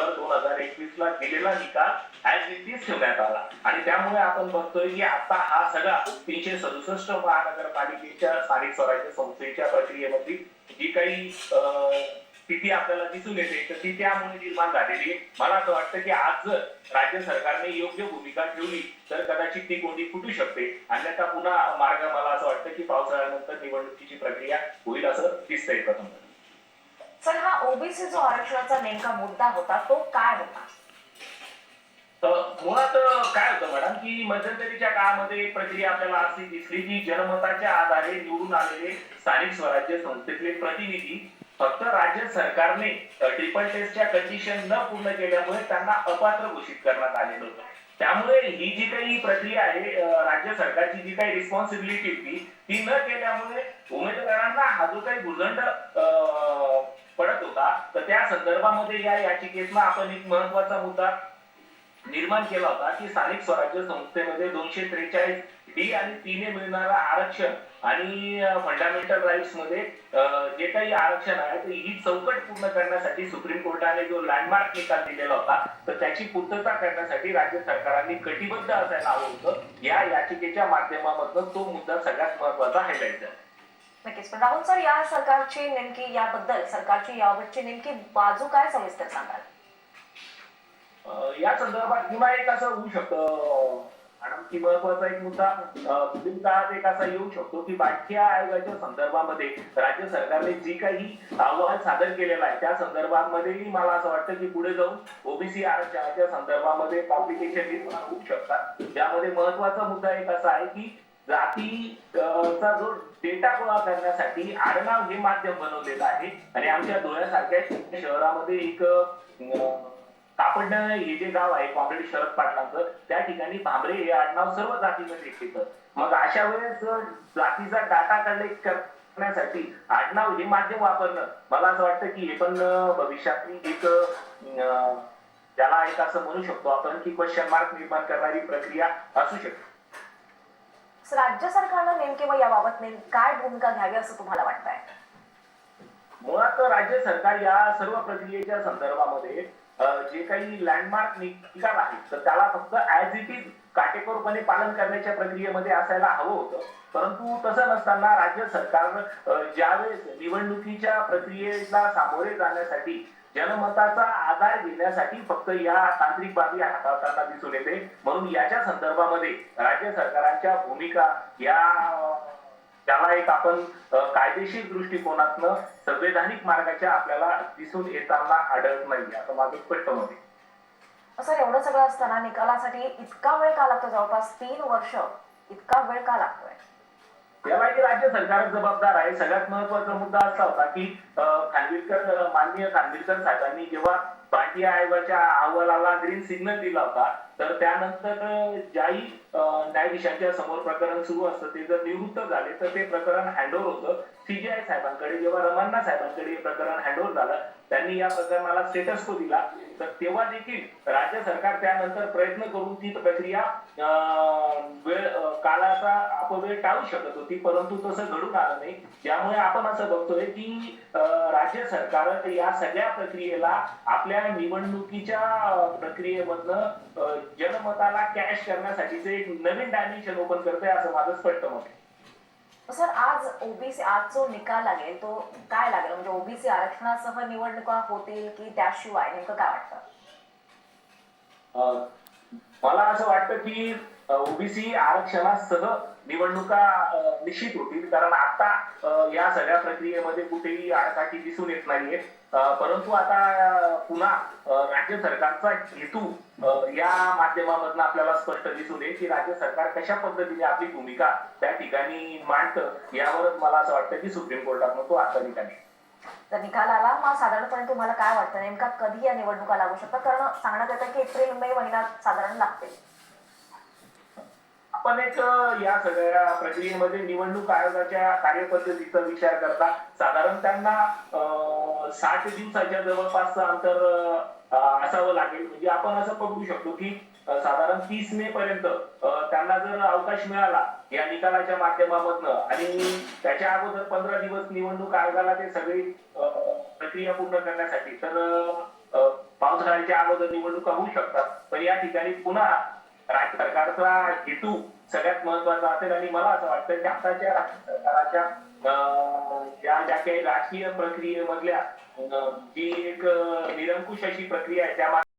डिसेंबर दोन हजार एकवीस ला दिलेला निकाल ऍज इट इज ठेवण्यात आला. आणि त्यामुळे आपण बघतोय की आता हा सगळा तीनशे सदुसष्ट महानगरपालिकेच्या स्थानिक स्वराज्य संस्थेच्या प्रक्रियेमध्ये जी काही अं, स्थिती आपल्याला दिसून येते तर ती त्यामुळे निर्माण झालेली आहे. मला असं वाटतं की आज जर राज्य सरकारने योग्य भूमिका ठेवली तर कदाचित ती कोंडी फुटू शकते. अन्यथा पुन्हा मार्ग मला असं वाटतं की पावसाळ्यानंतर निवडणुकीची प्रक्रिया होईल असं दिसतंय प्रथम पण हा ओबीसी जो आरक्षणाचा नेमका मुद्दा होता तो काय होता? मुळात काय होतं मॅडम की मध्यंतरीच्या काळामध्ये प्रक्रिया आपल्याला अशी दिसली की जनमताच्या आधारे निवडून आलेले स्थानिक स्वराज्य संस्थेतले प्रतिनिधी फक्त राज्य सरकारने ट्रिपल टेस्टच्या कंडिशन न पूर्ण केल्यामुळे त्यांना अपात्र घोषित करण्यात आलेलं होतं. त्यामुळे ही जी काही प्रक्रिया आहे राज्य सरकारची जी काही रिस्पॉन्सिबिलिटी होती ती न केल्यामुळे उमेदवारांना हा जो काही भूदंड पडत होता. तर त्या संदर्भामध्ये या याचिकेतला आपण एक महत्त्वाचा मुद्दा निर्माण केला होता की स्थानिक स्वराज्य संस्थेमध्ये दोनशे त्रेचाळीस डी आणि तीने मिळणारा आरक्षण आणि फंडामेंटल राईट्समध्ये जे काही आरक्षण आहे तर ही चौकट पूर्ण करण्यासाठी सुप्रीम कोर्टाने जो लँडमार्क निकाल दिलेला होता तर त्याची पूर्तता करण्यासाठी राज्य सरकारांनी कटिबद्ध असायला हवं होतं. या याचिकेच्या माध्यमामधून तो मुद्दा सगळ्यात महत्त्वाचा हायलाईट झाला. नक्कीच. पण राहुल सर या सरकारची नेमकी याबद्दल सरकारची याबाबतची नेमकी बाजू काय सविस्तर सांगाल? या संदर्भात किंवा एक असं होऊ शकतं. मॅडम की महत्त्वाचा एक मुद्दा पुढील काळात एक असा येऊ शकतो की बाटख्या आयोगाच्या संदर्भामध्ये राज्य सरकारने जी काही आव्हान सादर केलेलं आहे त्या संदर्भामध्येही मला असं वाटतं की पुढे जाऊन ओबीसी आरक्षणाच्या संदर्भामध्ये कॉम्प्लिकेशन निर्माण होऊ शकतात. त्यामध्ये महत्त्वाचा मुद्दा एक असा आहे की जातीचा जो डेटा गोळा करण्यासाठी आडनाव हे माध्यम बनवलेलं आहे. आणि आमच्या धुळ्यासारख्या शहरामध्ये एक अं, हे जे गाव आहे कॉम्रेड शरद पाटलांचं त्या ठिकाणी भांबरे हे आडनाव सर्व जातीमध्ये येतं मग अशा वेळेस जातीचा डाटा कलेक्ट करण्यासाठी आडनाव हे माध्यम वापरणं मला असं वाटतं की हे पण भविष्यातली एक त्याला एक असं म्हणू शकतो आपण की क्वेश्चन मार्क निर्माण करणारी प्रक्रिया असू शकते. राज्य सरकारनं नेमके मग याबाबत नेम काय भूमिका घ्यावी असं तुम्हाला वाटतंय? मुळात राज्य सरकार या सर्व प्रक्रियेच्या संदर्भामध्ये जे काही लँडमार्क निकाल आहेत तर त्याला फक्त ऍज इट इज काटेकोरपणे पालन करण्याच्या प्रक्रियेमध्ये असायला हवं होतं. परंतु तसं नसताना राज्य सरकार ज्यावेळेस निवडणुकीच्या प्रक्रियेला सामोरे जाण्यासाठी जनमताचा आधार घेण्यासाठी फक्त या तांत्रिक बाबी हाताळताना दिसून येते. म्हणून याच्या संदर्भामध्ये राज्य सरकारांच्या भूमिका या त्याला एक आपण कायदेशीर दृष्टिकोनातनं संवैधानिक मार्गाच्या आपल्याला दिसून येताना आढळत नाही असं माझं स्पष्ट मत आहे. सर एवढं सगळं असताना निकालासाठी इतका वेळ का लागतो? जवळपास तीन वर्ष इतका वेळ का लागतोय? यालाही राज्य सरकार जबाबदार आहे. सगळ्यात महत्त्वाचा मुद्दा असा होता की खानविलकर माननीय खानविलकर साहेबांनी जेव्हा भारतीय आयोगाच्या अहवालाला ग्रीन सिग्नल दिला होता तर त्यानंतर ज्याही न्यायाधीशांच्या समोर प्रकरण सुरू असतं ते जर निवृत्त झाले तर ते प्रकरण हँडओव्हर होतं. सीजीआय साहेबांकडे जेव्हा रमन्ना साहेबांकडे हे प्रकरण हँडओव्हर झालं त्यांनी या प्रकरणाला स्टेटस को दिला. तर तेव्हा देखील राज्य सरकार त्यानंतर प्रयत्न करून ती प्रक्रिया अं, वेळ काळाचा अपव्यय टाळू शकत होती परंतु तसं घडून आलं नाही. त्यामुळे आपण असं बघतोय की राज्य सरकार या सगळ्या प्रक्रियेला आपल्या निवडणुकीच्या प्रक्रियेमधनं जनमताला कॅश करण्यासाठीचे एक नवीन डायमेन्शन ओपन करते असं माझं स्पष्ट मत आहे. सर आज ओबीसी आज जो निकाल लागेल तो काय लागेल? म्हणजे ओबीसी आरक्षणासह निवडणुका होतील की त्याशिवाय नेमकं काय वाटतं? मला असं वाटतं की ओबीसी आरक्षणासह निवडणुका निश्चित होतील. कारण आता या सगळ्या प्रक्रियेमध्ये कुठेही आडकाठी दिसून येत नाहीये. परंतु आता पुन्हा राज्य सरकारचा हेतू या माध्यमामधून आपल्याला स्पष्ट दिसून येईल की राज्य सरकार कशा पद्धतीने आपली भूमिका त्या ठिकाणी मांडतं यावरच मला असं वाटतं की सुप्रीम कोर्टात तो आता निकाली तर निकाल आला. मग साधारणपणे तुम्हाला काय वाटतं? नेमका कधी या निवडणुका लागू शकतात? कारण सांगण्यात येतं की एप्रिल मे महिन्यात साधारण लागते आपण एक या सगळ्या प्रक्रियेमध्ये निवडणूक आयोगाच्या कार्यपद्धतीचा विचार करता. साधारण त्यांना साठ दिवसाच्या जवळपास अंतर असावं लागेल. म्हणजे आपण असं पकडू शकतो की साधारण तीस मे पर्यंत त्यांना जर अवकाश मिळाला या निकालाच्या माध्यमामधन आणि त्याच्या अगोदर पंधरा दिवस निवडणूक आयोगाला ते सगळी प्रक्रिया पूर्ण करण्यासाठी तर पावसाळ्याच्या अगोदर निवडणुका होऊ शकतात. पण या ठिकाणी पुन्हा राज्य सरकारचा हेतू सगळ्यात महत्त्वाचा असेल आणि मला असं वाटतं की आताच्या राज्य सरकाराच्या अं, ज्या काही राजकीय प्रक्रियेमधल्या अं, जी एक निरंकुश अशी प्रक्रिया आहे त्या